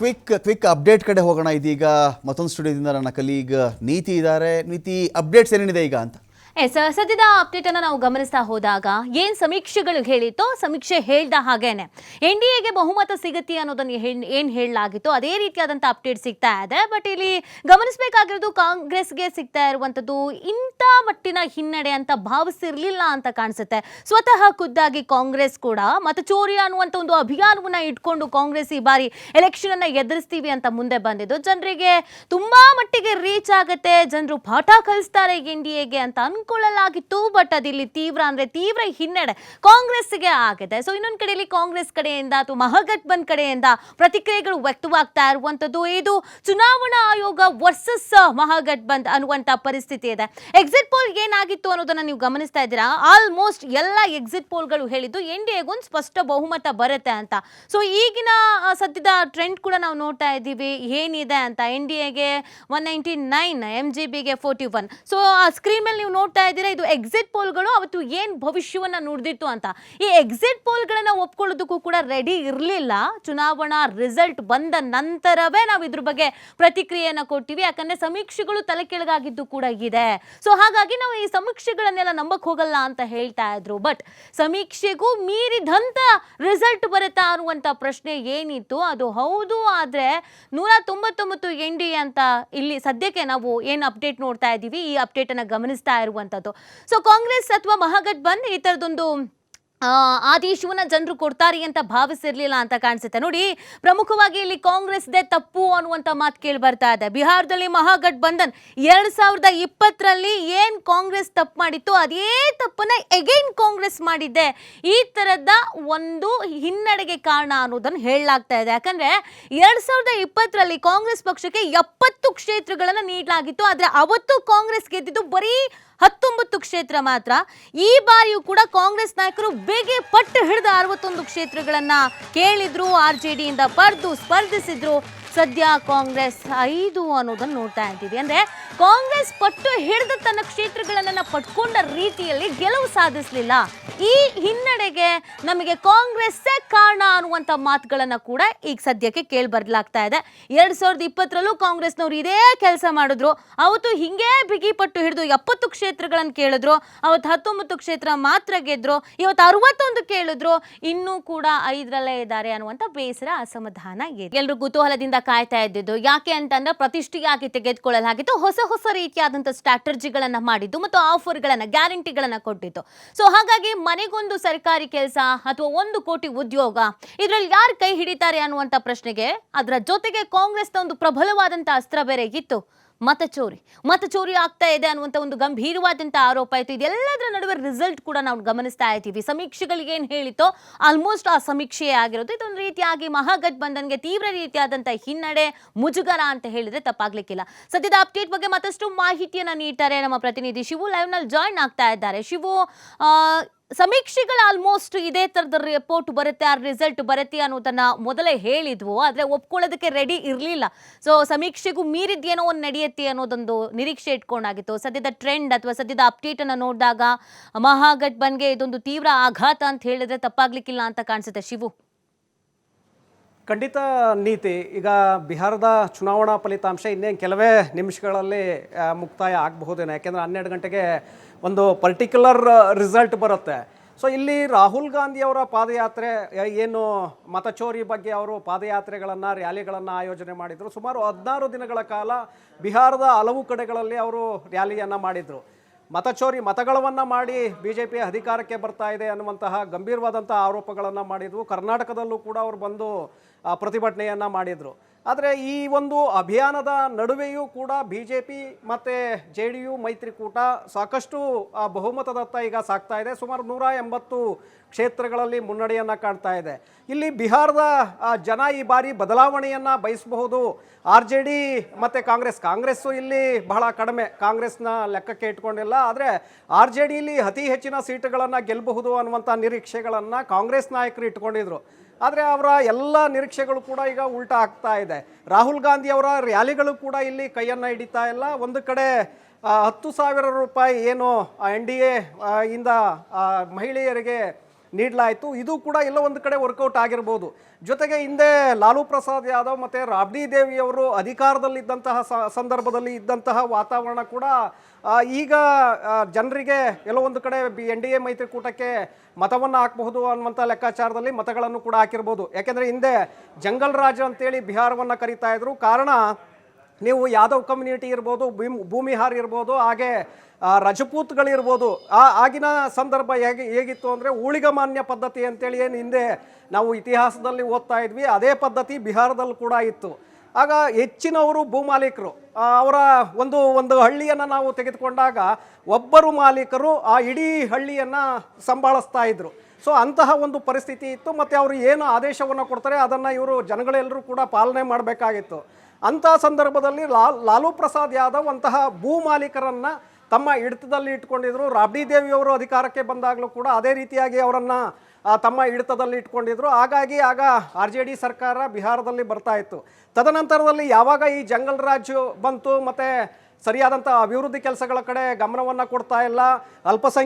Quick quick update ಕಡೆ ಹೋಗೋಣ. ಇದೀಗ ಮತ್ತೊಂದು ಸ್ಟುಡಿಯೋದಿಂದ ನನ್ನ ಕಲೀಗ್ ನೀತಿ ಇದ್ದಾರೆ. ನೀತಿ ಅಪ್ಡೇಟ್ಸ್ ಏನೇನಿದೆ ಈಗ ಅಂತ? ಎಸ್ ಸದ್ಯದ ಅಪ್ಡೇಟ್ ಅನ್ನ ನಾವು ಗಮನಿಸ್ತಾ ಹೋದಾಗ ಏನ್ ಸಮೀಕ್ಷೆಗಳು ಹೇಳಿತ್ತು, ಸಮೀಕ್ಷೆ ಹೇಳ್ದ ಹಾಗೇನೆ. ಎನ್ ಡಿ ಎಗೆ ಬಹುಮತ ಸಿಗುತ್ತೆ ಅನ್ನೋದನ್ನ ಏನ್ ಹೇಳಲಾಗಿತ್ತು, ಅದೇ ರೀತಿಯಾದಂತಹ ಅಪ್ಡೇಟ್ ಸಿಗ್ತಾ ಇದೆ. ಬಟ್ ಇಲ್ಲಿ ಗಮನಿಸಬೇಕಾಗಿರೋದು ಕಾಂಗ್ರೆಸ್ಗೆ ಸಿಗ್ತಾ ಇರುವಂಥದ್ದು ಇಂಥ ಮಟ್ಟಿನ ಹಿನ್ನಡೆ ಅಂತ ಭಾವಿಸಿರ್ಲಿಲ್ಲ ಅಂತ ಕಾಣಿಸುತ್ತೆ. ಸ್ವತಃ ಖುದ್ದಾಗಿ ಕಾಂಗ್ರೆಸ್ ಕೂಡ ಮತಚೋರಿ ಅನ್ನುವಂಥ ಒಂದು ಅಭಿಯಾನವನ್ನ ಇಟ್ಕೊಂಡು ಕಾಂಗ್ರೆಸ್ ಈ ಬಾರಿ ಎಲೆಕ್ಷನ್ ಅನ್ನ ಎದುರಿಸ್ತೀವಿ ಅಂತ ಮುಂದೆ ಬಂದಿದ್ದು. ಜನರಿಗೆ ತುಂಬಾ ಮಟ್ಟಿಗೆ ರೀಚ್ ಆಗುತ್ತೆ. ಜನರು ಪಾಠ ಕಲಿಸ್ತಾರೆ ಎನ್ ಡಿ ಅಂತ ಅನ್ಕೊಳ್ಳಲಾಗಿತ್ತು ಬಟ್ ಅದಿಲ್ಲಿ ತೀವ್ರ ಅಂದ್ರೆ ತೀವ್ರ ಹಿನ್ನಡೆ ಕಾಂಗ್ರೆಸ್ಗೆ ಆಗಿದೆ. ಸೊ ಇನ್ನೊಂದ್ ಕಡೆಯಲ್ಲಿ ಕಾಂಗ್ರೆಸ್ ಕಡೆಯಿಂದ ಅಥವಾ ಮಹಾಗಠಬಂಧನ್ ಕಡೆಯಿಂದ ಪ್ರತಿಕ್ರಿಯೆಗಳು ವ್ಯಕ್ತವಾಗ್ತಾ ಇರುವಂತದ್ದು. ಇದು ಚುನಾವಣಾ ಆಯೋಗ ವರ್ಸಸ್ ಮಹಾಗಠಬಂಧ್ ಅನ್ನುವಂತ ಪರಿಸ್ಥಿತಿ ಇದೆ. ಎಕ್ಸಿಟ್ ಪೋಲ್ ಏನಾಗಿತ್ತು ಅನ್ನೋದನ್ನ ನೀವು ಗಮನಿಸ್ತಾ ಇದ್ದೀರಾ? ಆಲ್ಮೋಸ್ಟ್ ಎಲ್ಲ ಎಕ್ಸಿಟ್ ಪೋಲ್ಗಳು ಹೇಳಿದ್ದು ಎನ್ ಡಿ ಎಗೊಂದು ಸ್ಪಷ್ಟ ಬಹುಮತ ಬರುತ್ತೆ ಅಂತ. ಸೊ ಈಗಿನ ಸದ್ಯದ ಟ್ರೆಂಡ್ ಕೂಡ ನಾವು ನೋಡ್ತಾ ಇದ್ದೀವಿ. ಏನಿದೆ ಅಂತ ಎನ್ ಡಿ ಎಗೆ one ninety nine M G ಬಿಗೆ ಫೋರ್ಟಿ ಒನ್ ಸೊ ಆ ಸ್ಕ್ರೀನ್ ಮೇಲೆ ನೀವು ನೋಡ್ತಾ ಇದ್ದೀರಾ, ಇದು ಎಕ್ಸಿಟ್ ಪೋಲ್ಗಳು ಅವತ್ತು ಏನು ಭವಿಷ್ಯವನ್ನ ನುಡಿದಿತ್ತು ಅಂತ. ಈ ಎಕ್ಸಿಟ್ ಪೋಲ್ಗಳನ್ನು ಒಪ್ಕೊಳ್ಳೋದಕ್ಕೂ ಕೂಡ ರೆಡಿ ಇರಲಿಲ್ಲ. ಚುನಾವಣಾ ರಿಸಲ್ಟ್ ಬಂದ ನಂತರವೇ ನಾವು ಇದ್ರ ಬಗ್ಗೆ ಪ್ರತಿಕ್ರಿಯೆಯನ್ನ ಕೊಡ್ತೀವಿ. ಯಾಕಂದ್ರೆ ಸಮೀಕ್ಷೆಗಳು ತಲೆ ಕೆಳಗಾಗಿದ್ದು ಕೂಡ ಇದೆ. ಸೊ ಹಾಗಾಗಿ ನಾವು ಈ ಸಮೀಕ್ಷೆಗಳನ್ನೆಲ್ಲ ನಂಬಕ್ ಹೋಗಲ್ಲ ಅಂತ ಹೇಳ್ತಾ ಇದ್ರು. ಬಟ್ ಸಮೀಕ್ಷೆಗೂ ಮೀರಿದಂತ ರಿಸಲ್ಟ್ ಬರುತ್ತಾ ಅನ್ನುವಂತ ಪ್ರಶ್ನೆ ಏನಿತ್ತು? ಅದು ಹೌದು ಆದ್ರೆ ನೂರ ತೊಂಬತ್ತೊಂಬತ್ತು ಎನ್ ಡಿ ಅಂತ ಇಲ್ಲಿ ಸದ್ಯಕ್ಕೆ ನಾವು ಏನು ಅಪ್ಡೇಟ್ ನೋಡ್ತಾ ಇದ್ದೀವಿ ಈ ಅಪ್ಡೇಟ್ ಅನ್ನ ಗಮನಿಸ್ತಾ ಇರುವಂತದ್ದು. ಸೊ ಕಾಂಗ್ರೆಸ್ ಅಥವಾ ಮಹಾಗಠಬಂಧ್ ಈ ಥರದೊಂದು ಆ, ಆದೇಶವನ್ನ ಜನರು ಕೊಡ್ತಾರೆ ಅಂತ ಭಾವಿಸಿರ್ಲಿಲ್ಲ ಅಂತ ಕಾಣಿಸುತ್ತೆ. ನೋಡಿ, ಪ್ರಮುಖವಾಗಿ ಇಲ್ಲಿ ಕಾಂಗ್ರೆಸ್ದೇ ತಪ್ಪು ಅನ್ನುವಂತ ಮಾತು ಕೇಳಿ ಬರ್ತಾ ಇದೆ. ಬಿಹಾರದಲ್ಲಿ ಮಹಾಗಠಬಂಧನ್ ಎರಡ್ ಸಾವಿರದ ಇಪ್ಪತ್ತರಲ್ಲಿ ಏನ್ ಕಾಂಗ್ರೆಸ್ ತಪ್ಪು ಮಾಡಿತ್ತು, ಅದೇ ತಪ್ಪನ್ನ ಎಗೈನ್ ಕಾಂಗ್ರೆಸ್ ಮಾಡಿದ್ದೆ. ಈ ತರದ ಒಂದು ಹಿನ್ನಡೆಗೆ ಕಾರಣ ಅನ್ನೋದನ್ನ ಹೇಳಲಾಗ್ತಾ ಇದೆ. ಯಾಕಂದ್ರೆ, ಎರಡ್ ಸಾವಿರದ ಇಪ್ಪತ್ತರಲ್ಲಿ ಕಾಂಗ್ರೆಸ್ ಪಕ್ಷಕ್ಕೆ ಎಪ್ಪತ್ತು ಕ್ಷೇತ್ರಗಳನ್ನ ನೀಡಲಾಗಿತ್ತು. ಆದ್ರೆ ಅವತ್ತು ಕಾಂಗ್ರೆಸ್ ಗೆದ್ದಿದ್ದು ಬರೀ ಹತ್ತೊಂಬತ್ತು ಕ್ಷೇತ್ರ ಮಾತ್ರ. ಈ ಬಾರಿಯೂ ಕೂಡ ಕಾಂಗ್ರೆಸ್ ನಾಯಕರು ಬೇಗೆ ಪಟ್ಟು ಹಿಡಿದ ಅರವತ್ತೊಂದು ಕ್ಷೇತ್ರಗಳನ್ನ ಕೇಳಿದ್ರು ಆರ್ ಜೆ ಡಿಯಿಂದ ಪಡೆದು ಸ್ಪರ್ಧಿಸಿದ್ರು. ಸದ್ಯ ಕಾಂಗ್ರೆಸ್ ಐದು ಅನ್ನೋದನ್ನು ನೋಡ್ತಾ ಇದ್ದೀವಿ. ಅಂದ್ರೆ ಕಾಂಗ್ರೆಸ್ ಪಟ್ಟು ಹಿಡಿದ ತನ್ನ ಕ್ಷೇತ್ರಗಳನ್ನು ಪಟ್ಕೊಂಡ ರೀತಿಯಲ್ಲಿ ಗೆಲುವು ಸಾಧಿಸಲಿಲ್ಲ. ಈ ಹಿನ್ನಡೆಗೆ ನಮಗೆ ಕಾಂಗ್ರೆಸ್ಸೇ ಕಾರಣ ಅನ್ನುವಂಥ ಮಾತುಗಳನ್ನು ಕೂಡ ಈಗ ಸದ್ಯಕ್ಕೆ ಕೇಳಿ ಬರಲಾಗ್ತಾ ಇದೆ. ಎರಡು ಸಾವಿರದ ಇಪ್ಪತ್ತರಲ್ಲೂ ಕಾಂಗ್ರೆಸ್ನವ್ರು ಇದೇ ಕೆಲಸ ಮಾಡಿದ್ರು. ಅವತ್ತು ಹಿಂಗೆ ಬಿಗಿ ಪಟ್ಟು ಹಿಡಿದು ಎಪ್ಪತ್ತು ಕ್ಷೇತ್ರಗಳನ್ನು ಕೇಳಿದ್ರು. ಅವತ್ತು ಹತ್ತೊಂಬತ್ತು ಕ್ಷೇತ್ರ ಮಾತ್ರ ಗೆದ್ರು. ಇವತ್ತು ಅರವತ್ತೊಂದು ಕೇಳಿದ್ರು. ಇನ್ನೂ ಕೂಡ ಐದರಲ್ಲೇ ಇದ್ದಾರೆ ಅನ್ನುವಂಥ ಬೇಸರ ಅಸಮಾಧಾನ ಎಲ್ಲರೂ ಕುತೂಹಲದಿಂದ ಕಾಯ್ತಾ ಇದ್ದಿದ್ದು. ಯಾಕೆ ಅಂತಂದ್ರೆ ಪ್ರತಿಷ್ಠೆಯಾಗಿ ತೆಗೆದುಕೊಳ್ಳಲಾಗಿತ್ತು. ಹೊಸ ಹೊಸ ರೀತಿಯಾದಂಥ ಸ್ಟ್ರಾಟಜಿಗಳನ್ನ ಮಾಡಿದ್ದು ಮತ್ತು ಆಫರ್ಗಳನ್ನ ಗ್ಯಾರಂಟಿಗಳನ್ನ ಕೊಟ್ಟಿತ್ತು. ಸೊ ಹಾಗಾಗಿ ಮನೆಗೊಂದು ಸರ್ಕಾರಿ ಕೆಲಸ ಅಥವಾ ಒಂದು ಕೋಟಿ ಉದ್ಯೋಗ, ಇದರಲ್ಲಿ ಯಾರು ಕೈ ಹಿಡಿತಾರೆ ಅನ್ನುವಂಥ ಪ್ರಶ್ನೆಗೆ ಅದರ ಜೊತೆಗೆ ಕಾಂಗ್ರೆಸ್ನ ಒಂದು ಪ್ರಬಲವಾದಂಥ ಅಸ್ತ್ರ ಬೇರೆ ಇತ್ತು. ಮತಚೋರಿ ಮತಚೋರಿ ಆಗ್ತಾ ಇದೆ ಅನ್ನುವಂಥ ಒಂದು ಗಂಭೀರವಾದಂಥ ಆರೋಪ ಇತ್ತು. ಇದೆಲ್ಲದರ ನಡುವೆ ರಿಸಲ್ಟ್ ಕೂಡ ನಾವು ಗಮನಿಸ್ತಾ ಇದ್ದೀವಿ. ಸಮೀಕ್ಷೆಗಳಿಗೆ ಏನು ಹೇಳಿತೋ ಆಲ್ಮೋಸ್ಟ್ ಆ ಸಮೀಕ್ಷೆಯೇ ಆಗಿರೋದು. ಇದೊಂದು ರೀತಿಯಾಗಿ ಮಹಾಗಠಬಂಧನ್ಗೆ ತೀವ್ರ ರೀತಿಯಾದಂಥ ಹಿನ್ನಡೆ, ಮುಜುಗರ ಅಂತ ಹೇಳಿದರೆ ತಪ್ಪಾಗ್ಲಿಕ್ಕಿಲ್ಲ. ಸದ್ಯದ ಅಪ್ಡೇಟ್ ಬಗ್ಗೆ ಮತ್ತಷ್ಟು ಮಾಹಿತಿಯನ್ನು ನೀಡ್ತಾರೆ ನಮ್ಮ ಪ್ರತಿನಿಧಿ ಶಿವು. ಲೈವ್ನಲ್ಲಿ ಜಾಯ್ನ್ ಆಗ್ತಾ ಇದ್ದಾರೆ. ಶಿವು ಸಮೀಕ್ಷೆಗಳು ಆಲ್ಮೋಸ್ಟ್ ಇದೇ ಥರದ ರಿಪೋರ್ಟ್ ಬರುತ್ತೆ, ಆ ರಿಸಲ್ಟ್ ಬರುತ್ತೆ ಅನ್ನೋದನ್ನ ಮೊದಲೇ ಹೇಳಿದ್ವು, ಆದರೆ ಒಪ್ಕೊಳ್ಳೋದಕ್ಕೆ ರೆಡಿ ಇರಲಿಲ್ಲ. ಸೊ ಸಮೀಕ್ಷೆಗೂ ಮೀರಿದ್ದೇನೋ ಒಂದು ನಡೆಯುತ್ತೆ ಅನ್ನೋದೊಂದು ನಿರೀಕ್ಷೆ ಇಟ್ಕೊಂಡಾಗಿತ್ತು. ಸದ್ಯದ ಟ್ರೆಂಡ್ ಅಥವಾ ಸದ್ಯದ ಅಪ್ಡೇಟ್ ಅನ್ನು ನೋಡಿದಾಗ ಬನ್ಗೆ ಇದೊಂದು ತೀವ್ರ ಆಘಾತ ಅಂತ ಹೇಳಿದ್ರೆ ತಪ್ಪಾಗ್ಲಿಕ್ಕಿಲ್ಲ ಅಂತ ಕಾಣಿಸುತ್ತೆ ಶಿವು. ಖಂಡಿತ ನೀತಿ. ಈಗ ಬಿಹಾರದ ಚುನಾವಣಾ ಫಲಿತಾಂಶ ಇನ್ನೇನು ಕೆಲವೇ ನಿಮಿಷಗಳಲ್ಲಿ ಮುಕ್ತಾಯ ಆಗಬಹುದೇನೋ. ಯಾಕೆಂದರೆ ಹನ್ನೆರಡು ಗಂಟೆಗೆ ಒಂದು ಪರ್ಟಿಕ್ಯುಲರ್ ರಿಸಲ್ಟ್ ಬರುತ್ತೆ. ಸೊ ಇಲ್ಲಿ ರಾಹುಲ್ ಗಾಂಧಿ ಅವರ ಪಾದಯಾತ್ರೆ ಏನು ಮತಚೋರಿ ಬಗ್ಗೆ ಅವರು ಪಾದಯಾತ್ರೆಗಳನ್ನು, ರ್ಯಾಲಿಗಳನ್ನು ಆಯೋಜನೆ ಮಾಡಿದರು. ಸುಮಾರು ಹದಿನಾರು ದಿನಗಳ ಕಾಲ ಬಿಹಾರದ ಹಲವು ಕಡೆಗಳಲ್ಲಿ ಅವರು ರ್ಯಾಲಿಯನ್ನು ಮಾಡಿದರು. ಮತಚೋರಿ ಮತಗಳವನ್ನು ಮಾಡಿ ಬಿ ಜೆ ಪಿ ಅಧಿಕಾರಕ್ಕೆ ಬರ್ತಾ ಇದೆ ಅನ್ನುವಂತಹ ಗಂಭೀರವಾದಂಥ ಆರೋಪಗಳನ್ನು ಮಾಡಿದ್ವು ಕರ್ನಾಟಕದಲ್ಲೂ ಕೂಡ ಅವರು ಬಂದು ಪ್ರತಿಭಟನೆಯನ್ನು ಮಾಡಿದರು. ಆದರೆ ಈ ಒಂದು ಅಭಿಯಾನದ ನಡುವೆಯೂ ಕೂಡ ಬಿ ಜೆ ಪಿ ಮತ್ತು ಜೆ ಡಿ ಯು ಮೈತ್ರಿಕೂಟ ಸಾಕಷ್ಟು ಬಹುಮತದತ್ತ ಈಗ ಸಾಕ್ತಾ ಇದೆ. ಸುಮಾರು ನೂರ ಎಂಬತ್ತು ಕ್ಷೇತ್ರಗಳಲ್ಲಿ ಮುನ್ನಡೆಯನ್ನು ಕಾಣ್ತಾ ಇದೆ. ಇಲ್ಲಿ ಬಿಹಾರದ ಜನ ಈ ಬಾರಿ ಬದಲಾವಣೆಯನ್ನು ಬಯಸಬಹುದು. ಆರ್ ಜೆ ಡಿ ಮತ್ತು ಕಾಂಗ್ರೆಸ್, ಕಾಂಗ್ರೆಸ್ಸು ಇಲ್ಲಿ ಬಹಳ ಕಡಿಮೆ. ಕಾಂಗ್ರೆಸ್ನ ಲೆಕ್ಕಕ್ಕೆ ಇಟ್ಕೊಂಡಿಲ್ಲ. ಆದರೆ ಆರ್ ಜೆ ಡಿಲಿ ಅತಿ ಹೆಚ್ಚಿನ ಸೀಟುಗಳನ್ನು ಗೆಲ್ಲಬಹುದು ಅನ್ನುವಂಥ ನಿರೀಕ್ಷೆಗಳನ್ನು ಕಾಂಗ್ರೆಸ್ ನಾಯಕರು ಇಟ್ಕೊಂಡಿದ್ರು. ಆದರೆ ಅವರ ಎಲ್ಲ ನಿರೀಕ್ಷೆಗಳು ಕೂಡ ಈಗ ಉಲ್ಟಾ ಆಗ್ತಾ ಇದೆ. ರಾಹುಲ್ ಗಾಂಧಿ ಅವರ ರ್ಯಾಲಿಗಳು ಕೂಡ ಇಲ್ಲಿ ಕೈಯನ್ನು ಹಿಡಿತಾ ಇಲ್ಲ. ಒಂದು ಕಡೆ ಹತ್ತು ಸಾವಿರ ರೂಪಾಯಿ ಏನು ಎನ್ ಡಿ ಎ ಇಂದ ಮಹಿಳೆಯರಿಗೆ ನೀಡಲಾಯಿತು. ಇದು ಕೂಡ ಎಲ್ಲ ಒಂದು ಕಡೆ ವರ್ಕೌಟ್ ಆಗಿರ್ಬೋದು. ಜೊತೆಗೆ ಹಿಂದೆ ಲಾಲು ಪ್ರಸಾದ್ ಯಾದವ್ ಮತ್ತು ರಾಬ್ಡಿ ದೇವಿಯವರು ಅಧಿಕಾರದಲ್ಲಿದ್ದಂತಹ ಸಂದರ್ಭದಲ್ಲಿ ಇದ್ದಂತಹ ವಾತಾವರಣ ಕೂಡ ಈಗ ಜನರಿಗೆ ಒಂದು ಕಡೆ ಬಿ, ಎನ್ ಡಿ ಎ ಮೈತ್ರಿಕೂಟಕ್ಕೆ ಮತವನ್ನು ಹಾಕಬಹುದು ಅನ್ನುವಂಥ ಲೆಕ್ಕಾಚಾರದಲ್ಲಿ ಮತಗಳನ್ನು ಕೂಡ ಹಾಕಿರ್ಬೋದು. ಯಾಕೆಂದರೆ ಹಿಂದೆ ಜಂಗಲ್ ರಾಜ ಅಂತೇಳಿ ಬಿಹಾರವನ್ನು ಕರೀತಾ ಇದ್ರು. ಕಾರಣ, ನೀವು ಯಾದವ್ ಕಮ್ಯುನಿಟಿ ಇರ್ಬೋದು, ಭೀಮ್, ಭೂಮಿಹಾರ್ ಇರ್ಬೋದು, ಹಾಗೆ ರಜಪೂತ್ಗಳಿರ್ಬೋದು, ಆ ಆಗಿನ ಸಂದರ್ಭ ಹೇಗೆ, ಹೇಗಿತ್ತು ಅಂದರೆ ಊಳಿಗಮಾನ್ಯ ಪದ್ಧತಿ ಅಂತೇಳಿ ಏನು ಹಿಂದೆ ನಾವು ಇತಿಹಾಸದಲ್ಲಿ ಓದ್ತಾ ಇದ್ವಿ, ಅದೇ ಪದ್ಧತಿ ಬಿಹಾರದಲ್ಲಿ ಕೂಡ ಇತ್ತು. ಆಗ ಹೆಚ್ಚಿನವರು ಭೂಮಾಲೀಕರು ಅವರ ಒಂದು ಒಂದು ಹಳ್ಳಿಯನ್ನು ನಾವು ತೆಗೆದುಕೊಂಡಾಗ ಒಬ್ಬರು ಮಾಲೀಕರು ಆ ಇಡೀ ಹಳ್ಳಿಯನ್ನು ಸಂಭಾಳಿಸ್ತಾ ಇದ್ದರು ಸೊ ಅಂತಹ ಒಂದು ಪರಿಸ್ಥಿತಿ ಇತ್ತು, ಮತ್ತು ಅವರು ಏನು ಆದೇಶವನ್ನು ಕೊಡ್ತಾರೆ, ಅದನ್ನು ಇವರು ಜನಗಳೆಲ್ಲರೂ ಕೂಡ ಪಾಲನೆ ಮಾಡಬೇಕಾಗಿತ್ತು. ಅಂತಹ ಸಂದರ್ಭದಲ್ಲಿ ಲಾಲ್, ಲಾಲು ಪ್ರಸಾದ್ ಯಾದವ್ ಅಂತಹ ಭೂ ಮಾಲೀಕರನ್ನು ತಮ್ಮ ಹಿಡಿತದಲ್ಲಿ ಇಟ್ಕೊಂಡಿದ್ರು. ರಾಬ್ಡಿ ದೇವಿಯವರು ಅಧಿಕಾರಕ್ಕೆ ಬಂದಾಗಲೂ ಕೂಡ ಅದೇ ರೀತಿಯಾಗಿ ಅವರನ್ನು ತಮ್ಮ ಹಿಡಿತದಲ್ಲಿ ಇಟ್ಕೊಂಡಿದ್ರು. ಹಾಗಾಗಿ ಆಗ ಆರ್ ಜೆ ಡಿ ಸರ್ಕಾರ ಬಿಹಾರದಲ್ಲಿ ಬರ್ತಾ ಇತ್ತು. ತದನಂತರದಲ್ಲಿ ಯಾವಾಗ ಈ ಜಂಗಲ್ ರಾಜ್ ಬಂತು, ಮತ್ತು ಸರಿಯಾದಂಥ ಅಭಿವೃದ್ಧಿ ಕೆಲಸಗಳ ಕಡೆ ಗಮನವನ್ನು ಕೊಡ್ತಾ ಇಲ್ಲ, ಅಲ್ಪಸಂಖ್ಯಾತ